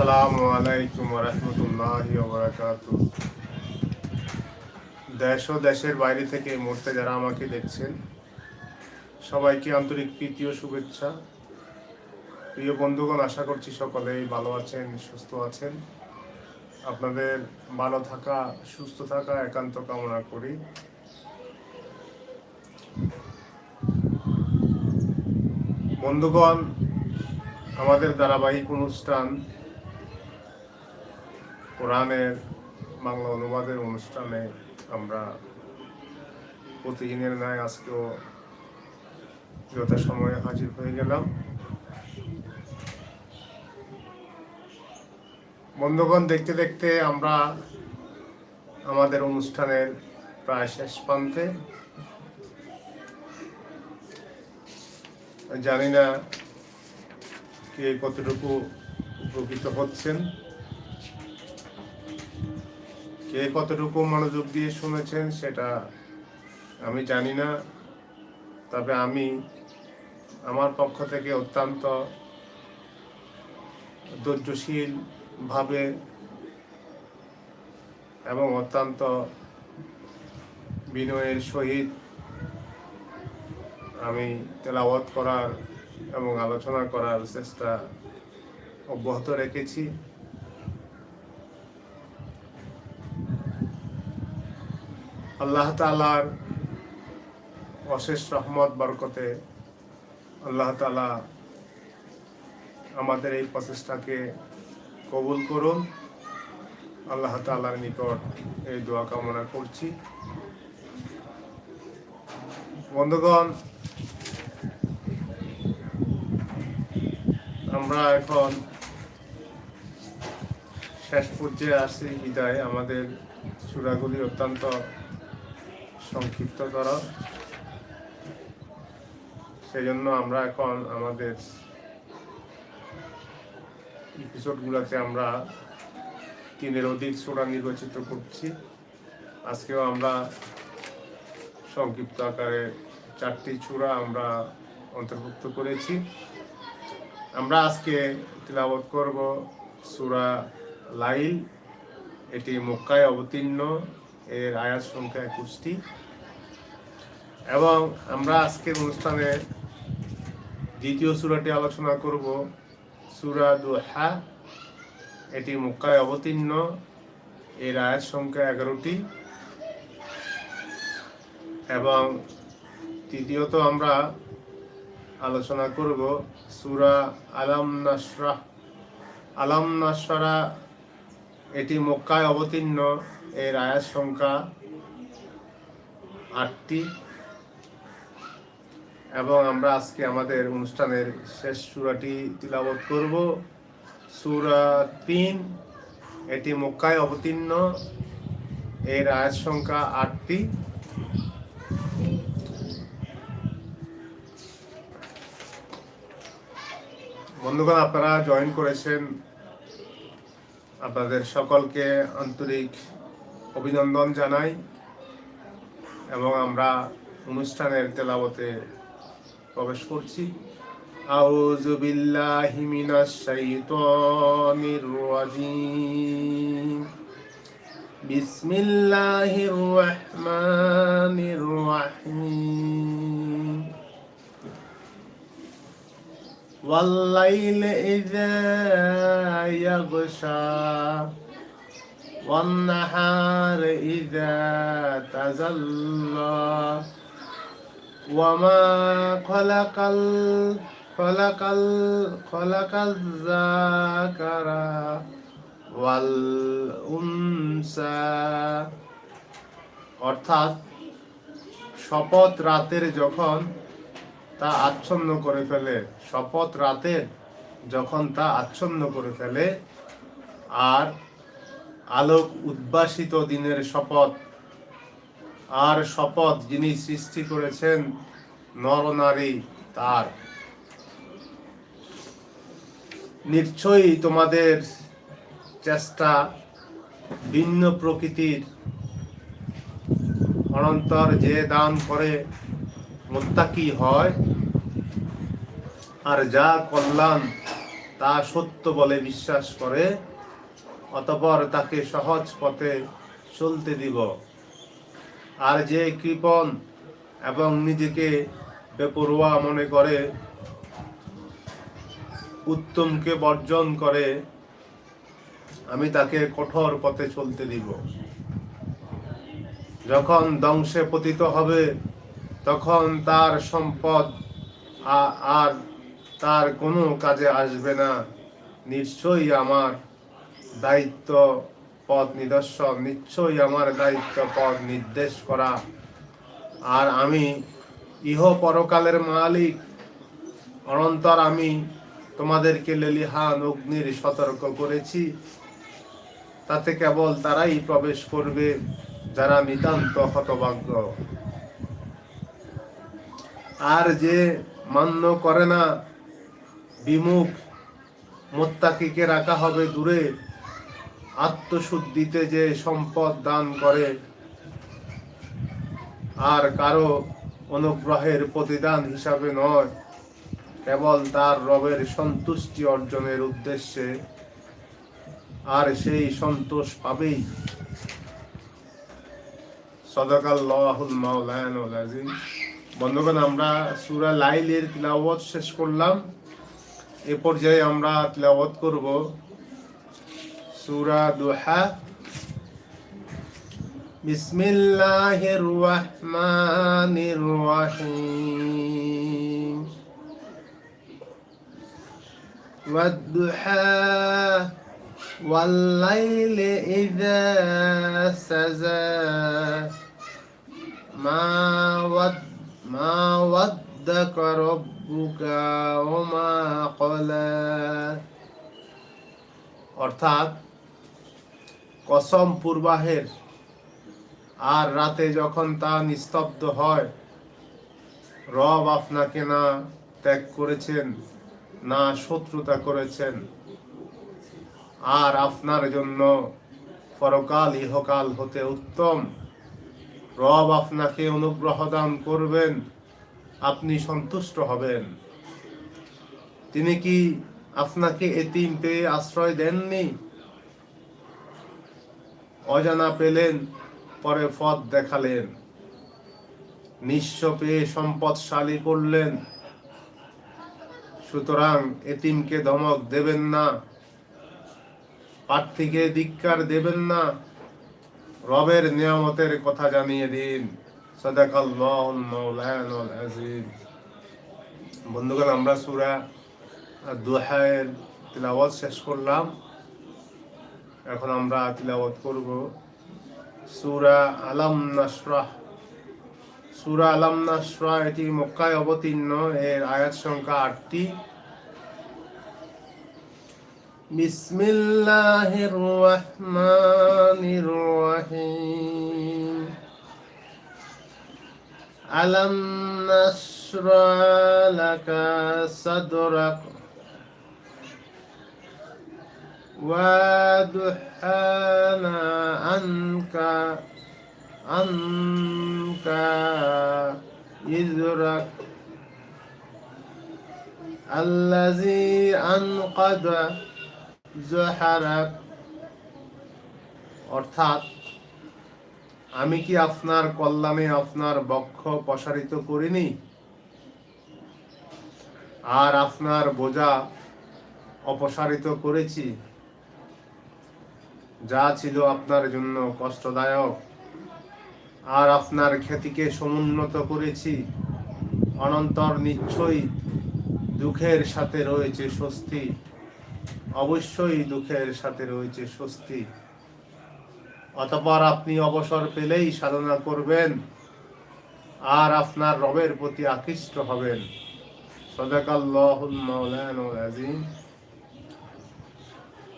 আসসালামু আলাইকুম রহমতুল্লাহ দেশ ও দেশের বাইরে থেকে এই মুহূর্তে যারা আমাকে দেখছেন, সবাইকে আন্তরিক প্রীতি ও শুভেচ্ছা। প্রিয় বন্ধুগণ, আশা করছি সকলেই ভালো আছেন, সুস্থ আছেন। আপনাদের ভালো থাকা, সুস্থ থাকা একান্ত কামনা করি। বন্ধুগণ, আমাদের ধারাবাহিক অনুষ্ঠান কোরআনের বাংলা অনুবাদের অনুষ্ঠানে আমরা প্রতিদিনের ন্যায় আজকেও যথাসময়ে হাজির হয়ে গেলাম। বন্ধুগণ, দেখতে দেখতে আমরা আমাদের অনুষ্ঠানের প্রায় শেষ প্রান্তে। জানি না কে কতটুকু উপকৃত হচ্ছেন। কে কতটুকু মনোযোগ দিয়ে শুনেছেন সেটা আমি জানি না। তবে আমি আমার পক্ষ থেকে অত্যন্ত ধৈর্যশীল ভাবে এবং অত্যন্ত বিনয়ের সহিত আমি তেলাওয়াত করার এবং আলোচনা করার চেষ্টা অব্যাহত রেখেছি। আল্লাহ তালার অশেষ রহমত, বরকতে আল্লাহ তালা আমাদের এই প্রচেষ্টাকে কবুল করুন। আল্লাহ তালার নিকট এই দোয়া কামনা করছি। বন্ধুগণ, আমরা এখন শেষ পর্যায়ে আসি। বিদায়। আমাদের চূড়াগুলি অত্যন্ত সংক্ষিপ্ততর সেই জন্য আমরা এখন আমাদের এপিসোডগুলোতে আমরা তিনের অধিক চূড়া নির্বাচিত করছি। আজকেও আমরা সংক্ষিপ্ত আকারে চারটি চূড়া আমরা অন্তর্ভুক্ত করেছি। আমরা আজকে তিলাবত করব সুরা লাইল। এটি মক্কায় অবতীর্ণ। এর আয়াত সংখ্যা একুশটি। এবং আমরা আজকের অনুষ্ঠানে দ্বিতীয় সুরাটি আলোচনা করব, সুরা দুহা এটি মক্কায় অবতীর্ণ। এর আয়াত সংখ্যা এগারোটি। এবং তৃতীয়ত আমরা আলোচনা করব সুরা আলাম নাসরা আলাম নাসরা এটি মক্কায় অবতীর্ণ। এর আয়াত সংখ্যা আটটি। এবং আমরা আজকে আমাদের অনুষ্ঠানের শেষ সুরাটি তিলাবত করব। সুরা তিন, এটি মক্কায় অবতীর্ণ। এর আয়াত সংখ্যা আটটি। বন্ধুগণ, আপনারা জয়েন করেছেন আপনাদের সকলকে আন্তরিক অভিনন্দন জানাই এবং আমরা অনুষ্ঠানের তেলাবতে প্রবেশ করছি। আউযু বিল্লাহি মিনাশ শাইতানির রাজিম। বিসমিল্লাহির রহমানির রহিম। والليل إذا يغشى والنهار إذا تجلى وما خلق ال خلق ال خلق الذكر والأنثى অর্থাৎ শপথ রাতের যখন তা আচ্ছন্ন করে ফেলে। শপথ রাতের যখন তা আচ্ছন্ন করে ফেলে, আর আলোক উদ্ভাসিত দিনের শপথ, আর শপথ যিনি সৃষ্টি করেছেন নরনারী তার। নিশ্চয়ই তোমাদের চেষ্টা ভিন্ন প্রকৃতির। অনন্তর যে দান করে মোত্তাকি হয়। আর যা কল্যাণ, তা সত্য বলে বিশ্বাস করে, অতপর তাকে সহজ পথে চলতে দিব। আর যে কৃপণ এবং নিজেকে বেপরোয়া মনে করে, উত্তমকে বর্জন করে, আমি তাকে কঠোর পথে চলতে দিব। যখন ধ্বংসে পতিত হবে তখন তার সম্পদ আর তার কোনো কাজে আসবে না। নিশ্চয়ই আমার দায়িত্ব পথ নিদর্শন, নিশ্চয়ই আমার দায়িত্ব পথ নির্দেশ করা। আর আমি ইহ পরকালের মালিক। অনন্তর আমি তোমাদেরকে লেলিহান অগ্নির সতর্ক করেছি। তাতে কেবল তারাই প্রবেশ করবে যারা নিতান্ত হতভাগ্য। আর যে মান্য করে না, বিমুখ মোত্তাকিকে রাখা হবে দূরে, আত্মশুদ্ধিতে যে সম্পদ দান করে, আর কারও অনুগ্রহের প্রতিদান হিসাবে নয়, কেবল তার রবের সন্তুষ্টি অর্জনের উদ্দেশ্যে, আর সেই সন্তোষ পাবেই। সদাকাল্লাহুল মাওলানাল আযীম বন্ধুগণ আমরা সূরা লাইলের তিলাওয়াত শেষ করলাম এ পর্যায়ে আমরা তিলাওয়াত করব সূরা দুহা বিসমিল্লাহির রহমানির রহিম والضحى والليل إذا سجى ما ود মা ওয়াদ্দাকা রব্বুকা ওয়া অর্থাৎ কসম পূর্বাহের আর রাতে যখন তা নিস্তব্ধ হয়, রব আপনাকে না ত্যাগ করেছেন, না শত্রুতা করেছেন, আর আপনার জন্য পরকাল ইহকাল হতে উত্তম। রব আপনাকে অনুগ্রহ দান করবেন। আপনি সন্তুষ্ট হবেন। তিনি কি আপনাকে এতিম পেয়ে আশ্রয় দেননি? অজানা পেলেন, পরে পথ দেখালেন। নিঃস্ব পেয়ে সম্পদশালী করলেন। সুতরাং এতিমকে ধমক দেবেন না। প্রার্থীকে ধিক্কার দেবেন না। রবের নিয়ামতের কথা জানিয়ে দিন। বন্ধুগণ, আমরা সূরা দুহায়ের তিলাওয়াত শেষ করলাম। এখন আমরা তিলাওয়াত করব সুরা আলাম নাশরাহ সুরা আলাম নাশরাহ এটি মক্কায় অবতীর্ণ। এর আয়াত সংখ্যা আটটি। بسم الله الرحمن الرحيم ألم نشرح لك صدرك ودحانا عنك عنك إذرك الذي أنقذ অর্থাৎ, আমি কি আপনার কল্যাণে আপনার বক্ষ প্রসারিত করিনি? আর আপনার বোঝা অপসারিত করেছি? যা ছিল আপনার জন্য কষ্টদায়ক। আর আপনার খ্যাতিকে সমুন্নত করেছি। অনন্তর নিশ্চয়ই দুঃখের সাথে রয়েছে স্বস্তি। অবশ্যই দুঃখের সাথে রয়েছে স্বস্তি। অতপর আপনি অবসর পেলেই সাধনা করবেন, আর আপনার রবের প্রতি আকৃষ্ট হবেন। সদাকাল্লাহুল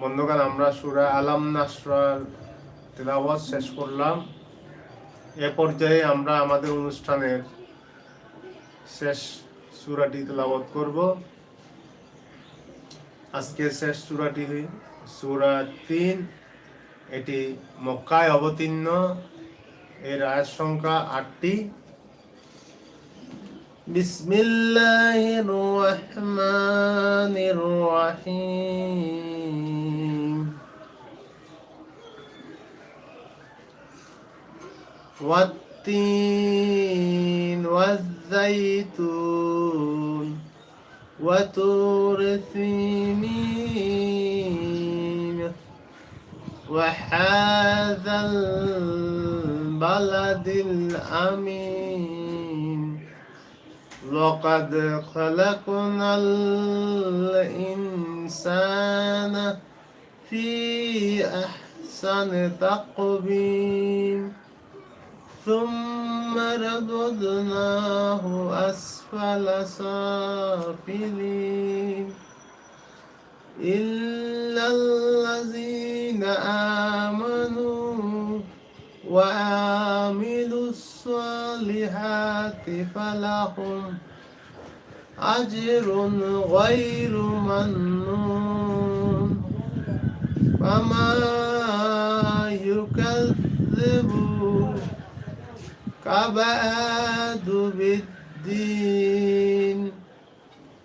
বন্ধুগণ, আমরা সূরা আলাম নাসরার তেলাওয়াত শেষ করলাম। এ পর্যায়ে আমরা আমাদের অনুষ্ঠানের শেষ সুরাটি তেলাওয়াত করব। আজকে শেষ সূরাটি সূরা তিন এটি মক্কায় অবতীর্ণ এর আয়াত সংখ্যা আটটি বিসমিল্লাহির রহমান الرحمن الرحيم والتين والزيتون وتور سينين وهذا البلد الأمين. لقد خلقنا الإنسان في أحسن تقويم. ثم رددناه أسفل سافلين إلا الذين آمنوا وعملوا الصالحات فلهم أجر غير ممنون فما يكذبك بعد بالدين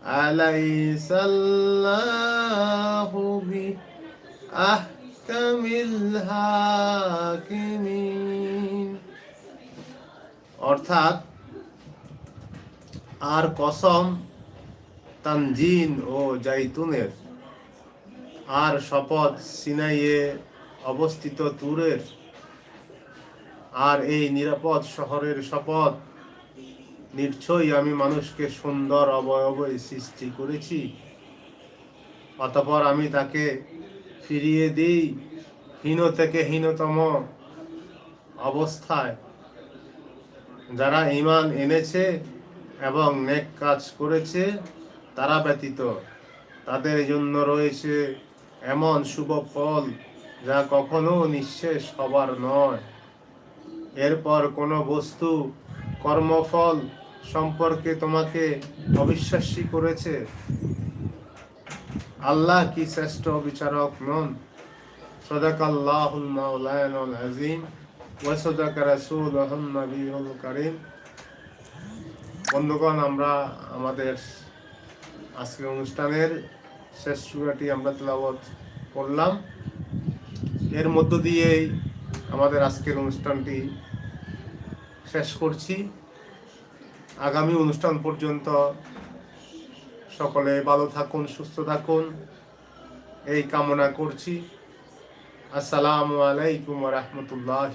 أليس الله بأحكم الحاكمين অর্থাৎ আর কসম তানজিন ও জাইতুনের আর শপথ সিনাইয়ে অবস্থিত তুরের আর এই নিরাপদ শহরের শপথ। নিশ্চয়ই আমি মানুষকে সুন্দর অবয়বে সৃষ্টি করেছি। অতপর আমি তাকে ফিরিয়ে দিই হীন থেকে হীনতম অবস্থায়। যারা ইমান এনেছে এবং নেক কাজ করেছে, তারা ব্যতীত তাদের জন্য রয়েছে এমন শুভ ফল যা কখনো নিঃশেষ হবার নয়। এরপর কোনো বস্তু, কর্মফল সম্পর্কে তোমাকে অবিশ্বাসী করেছে? আল্লাহ কি শ্রেষ্ঠ বিচারক নন? সদাক আল্লাহুল মাওলানাল আযীম ওয়া সদাকা রাসূলুহুন নবিয়ুল কারীম। বন্ধুগণ, আমরা আমাদের আজকের অনুষ্ঠানের শেষ সুরাটি আমরা তেলাওয়াত করলাম। এর মধ্য দিয়েই আমাদের আজকের অনুষ্ঠানটি শেষ করছি। আগামী অনুষ্ঠান পর্যন্ত সকলে ভালো থাকুন, সুস্থ থাকুন। এই কামনা করছি। আসসালামু আলাইকুম রহমতুল্লাহ